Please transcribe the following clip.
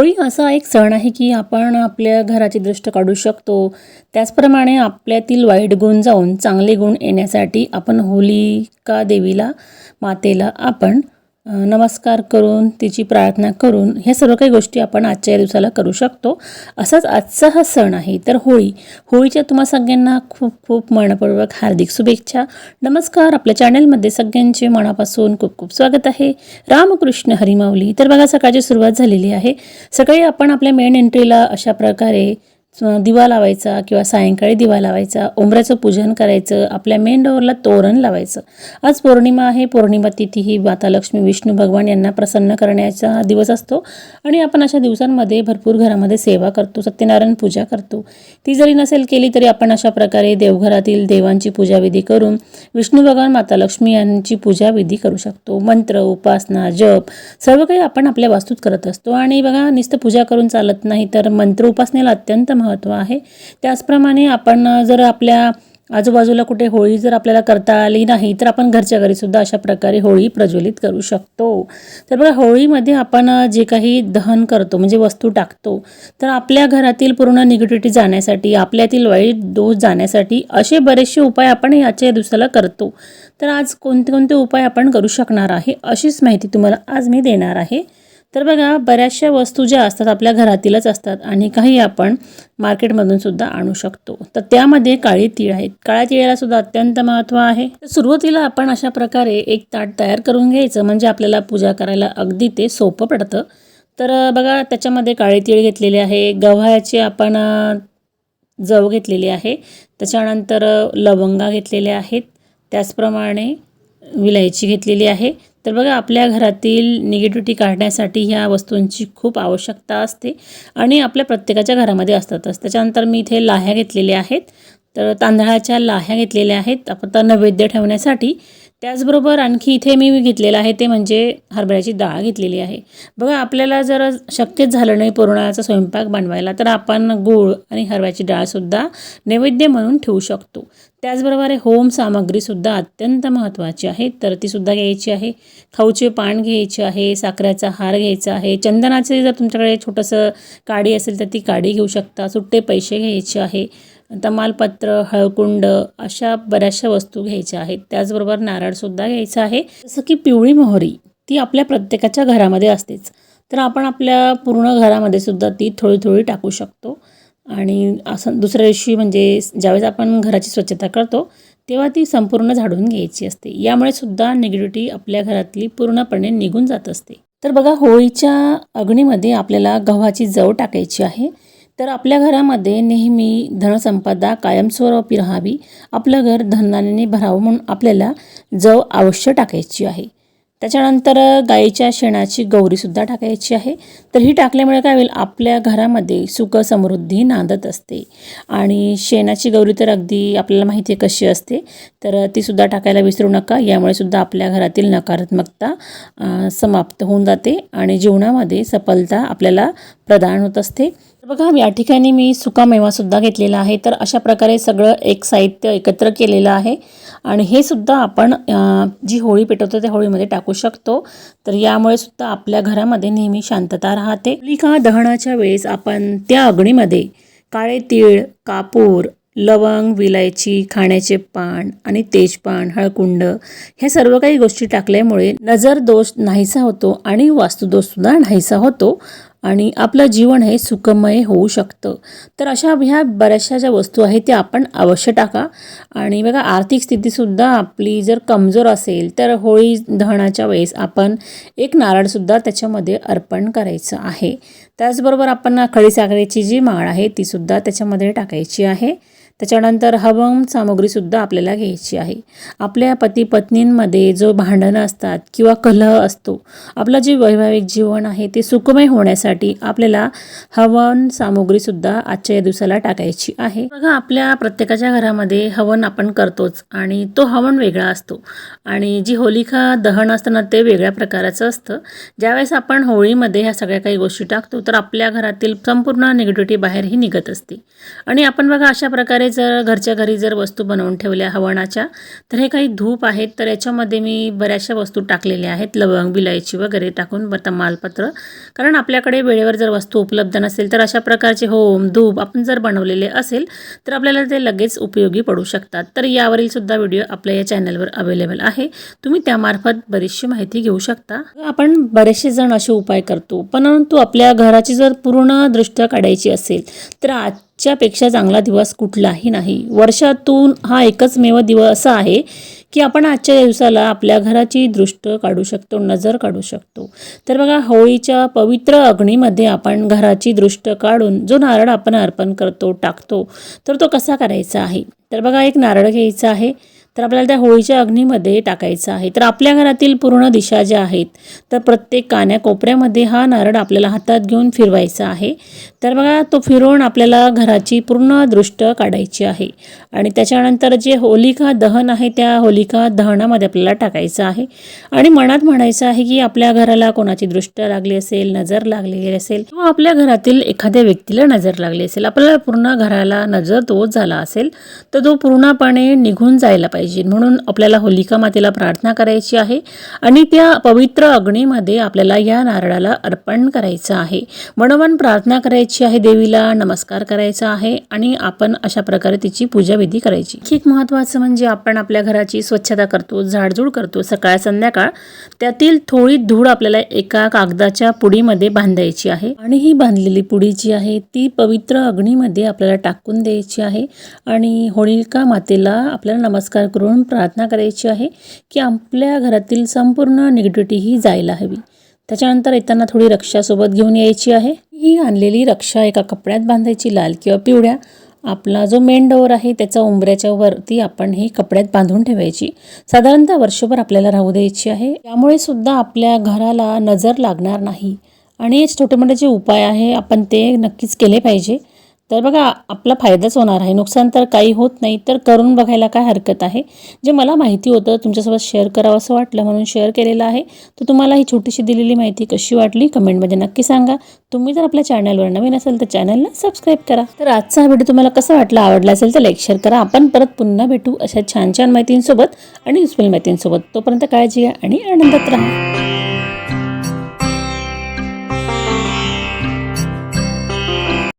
होळी असा एक सण आहे की आपण आपल्या घराची दृष्ट काढू शकतो. त्याचप्रमाणे आपल्यातील वाईट गुण जाऊन चांगले गुण येण्यासाठी आपण होलिका देवीला मातेला आपण नमस्कार करून तिची प्रार्थना करून ह्या सर्व काही गोष्टी आपण आजच्या या दिवसाला करू शकतो. असाच आजचा हा सण आहे. तर होळी होळीच्या तुम्हा सगळ्यांना खूप खूप मनपूर्वक हार्दिक शुभेच्छा. नमस्कार. आपल्या चॅनलमध्ये सगळ्यांचे मनापासून खूप खूप स्वागत आहे. रामकृष्ण हरिमावली तर बघा सकाळची सुरुवात झालेली आहे. सकाळी आपण आपल्या मेन एंट्रीला अशा प्रकारे दिवा लावायचा किंवा सायंकाळी दिवा लावायचा उंबऱ्याचं पूजन करायचं आपल्या मेन डोअरला तोरण लावायचं. आज पौर्णिमा आहे पौर्णिमा तिथी ही माता लक्ष्मी विष्णू भगवान यांना प्रसन्न करण्याचा दिवस असतो. आणि आपण अशा दिवसांमध्ये भरपूर घरामध्ये सेवा करतो सत्यनारायण पूजा करतो. ती जरी नसेल केली तरी आपण अशा प्रकारे देवघरातील देवांची पूजाविधी करून विष्णू भगवान माता लक्ष्मी यांची पूजाविधी करू शकतो. मंत्र उपासना जप सर्व काही आपण आपल्या वास्तूत करत असतो. आणि बघा नुसतं पूजा करून चालत नाही तर मंत्र उपासनेला अत्यंत महत्त्व आहे. त्याचप्रमाणे आपण जर आपल्या आजूबाजूला कुठे होळी जर आपल्याला करता आली नाही तर आपण घरच्या घरीसुद्धा अशा प्रकारे होळी प्रज्वलित करू शकतो. तर बघा होळीमध्ये आपण जे काही दहन करतो म्हणजे वस्तू टाकतो तर आपल्या घरातील पूर्ण निगेटिव्हिटी जाण्यासाठी आपल्यातील वाईट दोष जाण्यासाठी असे बरेचसे उपाय आपण याच्या दिवसाला करतो. तर आज कोणते कोणते उपाय आपण करू शकणार आहे अशीच माहिती तुम्हाला आज मी देणार आहे. तर बघा बऱ्याचशा वस्तू ज्या असतात आपल्या घरातीलच असतात आणि काही आपण मार्केटमधून सुद्धा आणू शकतो. तर त्यामध्ये काळी तीळ आहेत. काळ्या तिळाला सुद्धा अत्यंत महत्त्व आहे. तर सुरुवातीला आपण अशा प्रकारे एक ताट तयार करून घ्यायचं म्हणजे आपल्याला पूजा करायला अगदी ते सोपं पडतं. तर बघा त्याच्यामध्ये काळे तीळ घेतलेले आहे गव्हाचे आपण जव घेतलेली आहे त्याच्यानंतर लवंगा घेतलेल्या आहेत त्याचप्रमाणे विलायची घेतलेली आहे तर बघा आपल्या घरातील निगेटिव्हिटी काढण्यासाठी ह्या वस्तूंची खूप आवश्यकता असते आणि आपल्या प्रत्येकाच्या घरामध्ये असतातच त्याच्यानंतर मी इथे लाह्या घेतलेल्या आहेत. तर तांदळाच्या लाह्या घेतलेल्या आहेत. आपण तर नैवेद्य ठेवण्यासाठी. त्याचबरोबर आणखी इथे मी घेतलेलं आहे ते म्हणजे हरभऱ्याची डाळ घेतलेली आहे. बघा आपल्याला जर शक्यच झालं नाही पुरणाचा स्वयंपाक बनवायला तर आपण गूळ आणि हरभऱ्याची डाळसुद्धा नैवेद्य म्हणून ठेवू शकतो. त्याचबरोबर होम सामग्रीसुद्धा अत्यंत महत्त्वाची आहे. तर तीसुद्धा घ्यायची आहे. खाऊचे पान घ्यायचे आहे. साखरेचा हार घ्यायचा आहे. चंदनाचे जर तुमच्याकडे छोटंसं काडी असेल तर ती काडी घेऊ शकता. सुट्टे पैसे घ्यायचे आहे. तमालपत्र हळकुंड अशा बऱ्याचशा वस्तू घ्यायच्या आहेत. त्याचबरोबर नारळसुद्धा घ्यायचं आहे. जसं की पिवळी मोहरी ती आपल्या प्रत्येकाच्या घरामध्ये असतेच. तर आपण आपल्या पूर्ण घरामध्ये सुद्धा ती थोडी थोडी टाकू शकतो. आणि असं दुसऱ्या दिवशी म्हणजे ज्यावेळेस आपण घराची स्वच्छता करतो तेव्हा ती संपूर्ण झाडून घ्यायची असते. यामुळे सुद्धा निगेटिव्हिटी आपल्या घरातली पूर्णपणे निघून जात असते. तर बघा होळीच्या अग्नीमध्ये आपल्याला गव्हाची जव टाकायची आहे. तर आपल्या घरामध्ये नेहमी धनसंपदा कायमस्वरूपी राहावी आपलं घर धनाने भरावं म्हणून आपल्याला जव अवश्य टाकायची आहे. त्याच्यानंतर गाईच्या शेणाची गौरीसुद्धा टाकायची आहे. तर ही टाकल्यामुळे काय होईल? आपल्या घरामध्ये सुख समृद्धी नांदत असते. आणि शेणाची गौरी तर अगदी आपल्याला माहिती आहे कशी असते. तर तीसुद्धा टाकायला विसरू नका. यामुळे सुद्धा आपल्या घरातील नकारात्मकता समाप्त होऊन जाते. आणि जीवनामध्ये सफलता आपल्याला प्रदान होत असते. बघा या ठिकाणी मी सुकामेवासुद्धा घेतलेला आहे. तर अशा प्रकारे सगळं एक साहित्य एकत्र केलेलं आहे. आणि हे सुद्धा आपण जी होळी पेटवतो त्या होळीमध्ये टाकू शकतो. तर यामुळे सुद्धा आपल्या घरामध्ये नेहमी शांतता राहते. होलिका दहनाच्या वेळेस आपण त्या अग्नीमध्ये काळे तीळ कापूर लवंग विलायची खाण्याचे पान आणि तेजपान हळकुंड ह्या सर्व काही गोष्टी टाकल्यामुळे नजर दोष नाहीसा होतो आणि वास्तुदोषसुद्धा नाहीसा होतो. आणि आपलं जीवन हे सुखमय होऊ शकतं. तर अशा ह्या बऱ्याचशा ज्या वस्तू आहेत त्या आपण अवश्य टाका. आणि बघा आर्थिक स्थितीसुद्धा आपली जर कमजोर असेल तर होळी दहनाच्या वेळेस आपण एक नारळसुद्धा त्याच्यामध्ये अर्पण करायचं आहे. त्याचबरोबर आपण खडीसाखरेची जी माळ आहे तीसुद्धा त्याच्यामध्ये टाकायची आहे. त्याच्यानंतर हवन सामग्रीसुद्धा आपल्याला घ्यायची आहे. आपल्या पती पत्नींमध्ये जो भांडणं असतात किंवा कलह असतो आपलं जे वैवाहिक जीवन आहे ते सुखमय होण्यासाठी आपल्याला हवन सामग्रीसुद्धा आजच्या या दिवसाला टाकायची आहे. बघा आपल्या प्रत्येकाच्या घरामध्ये हवन आपण करतोच आणि तो हवन वेगळा असतो. आणि जी होलिका दहन असतं ना ते वेगळ्या प्रकाराचं असतं. ज्यावेळेस आपण होळीमध्ये ह्या सगळ्या काही गोष्टी टाकतो तर आपल्या घरातील संपूर्ण निगेटिव्हिटी बाहेरही निघत असते. आणि आपण बघा अशा प्रकारे जर घरच्या घरी जर वस्तू बनवून ठेवल्या हवनाच्या तर हे काही धूप आहेत तर याच्यामध्ये मी बऱ्याचशा वस्तू टाकलेल्या आहेत. लवंग विलायची वगैरे टाकून ब- तमालपत्र कारण आपल्याकडे वेळेवर जर वस्तू उपलब्ध नसेल तर अशा प्रकारचे होम धूप आपण जर बनवलेले असेल तर आपल्याला ते लगेच उपयोगी पडू शकतात. तर यावरील सुद्धा व्हिडिओ आपल्या या चॅनलवर अवेलेबल आहे. तुम्ही त्यामार्फत बरीचशी माहिती घेऊ शकता. आपण बरेचसे जण असे उपाय करतो परंतु आपल्या घराची जर पूर्ण दृष्ट्या काढायची असेल तर आज आजच्यापेक्षा चांगला दिवस कुठलाही नाही. वर्षातून हा एकच मेव दिवस असा आहे की आपण आजच्या दिवसाला आपल्या घराची दृष्ट काढू शकतो नजर काढू शकतो. तर बघा होळीच्या पवित्र अग्नीमध्ये आपण घराची दृष्ट काढून जो नारळ आपण अर्पण करतो टाकतो तर तो कसा करायचा आहे? तर बघा एक नारळ घ्यायचा आहे. तर आपल्याला त्या होळीच्या अग्नीमध्ये टाकायचं आहे. तर आपल्या घरातील पूर्ण दिशा ज्या आहेत तर प्रत्येक कान्या कोपऱ्यामध्ये हा नारळ आपल्याला हातात घेऊन फिरवायचा आहे. तर बघा तो फिरवून आपल्याला घराची पूर्ण दृष्ट काढायची आहे. आणि त्याच्यानंतर जे होलिका दहन आहे त्या होलिका दहनामध्ये आपल्याला टाकायचं आहे. आणि मनात म्हणायचं आहे की आपल्या घराला कोणाची दृष्ट लागली असेल नजर लागलेली असेल किंवा आपल्या घरातील एखाद्या व्यक्तीला नजर लागली असेल आपल्याला पूर्ण घराला नजर तोच झाला असेल तर तो पूर्णपणे निघून जायला पाहिजे. पाहिजे. म्हणून आपल्याला होलिका मातेला प्रार्थना करायची आहे आणि त्या पवित्र अग्नीमध्ये आपल्याला या नारळाला अर्पण करायचं आहे. मनोमन प्रार्थना करायची आहे देवीला नमस्कार करायचा आहे आणि आपण अशा प्रकारे तिची पूजाविधी करायची. एक महत्त्वाचं म्हणजे आपण आपल्या घराची स्वच्छता करतो झाडझूड करतो. सकाळ संध्याकाळ त्यातील थोडी धूळ आपल्याला एका कागदाच्या पुडीमध्ये बांधायची आहे आणि ही बांधलेली पुडी जी आहे ती पवित्र अग्नीमध्ये आपल्याला टाकून द्यायची आहे आणि होळिका मातेला आपल्याला नमस्कार करून प्रार्थना करायची आहे की आपल्या घरातील संपूर्ण निगेटिव्हिटी ही जायला हवी. त्याच्यानंतर येताना थोडी रक्षासोबत घेऊन यायची आहे. ही आणलेली रक्षा एका कपड्यात बांधायची लाल किंवा पिवळ्या. आपला जो मेन डोअर आहे त्याचा उंबऱ्याच्या वरती आपण ही कपड्यात बांधून ठेवायची. साधारणतः वर्षभर आपल्याला राहू द्यायची आहे. त्यामुळे सुद्धा आपल्या घराला नजर लागणार नाही. आणि हे छोटे मोठे जे उपाय आहे आपण ते नक्कीच केले पाहिजे. तर बघा आपला फायदाच होणार आहे. नुकसान तर काही होत नाही तर करून बघायला काय हरकत आहे? जे मला माहिती होतं तुमच्यासोबत शेअर करावं असं वाटलं म्हणून शेअर केलेलं आहे. तर तुम्हाला ही छोटीशी दिलेली माहिती कशी वाटली कमेंटमध्ये नक्की सांगा. तुम्ही जर आपल्या चॅनलवर नवीन असेल तर चॅनलला सबस्क्राईब करा. तर आजचा हा व्हिडिओ तुम्हाला कसा वाटला आवडला असेल तर लाईक शेअर करा. आपण परत पुन्हा भेटू अशा छान छान माहितींसोबत आणि युजफुल माहितींसोबत. तोपर्यंत काळजी घ्या आणि आनंदात राहा.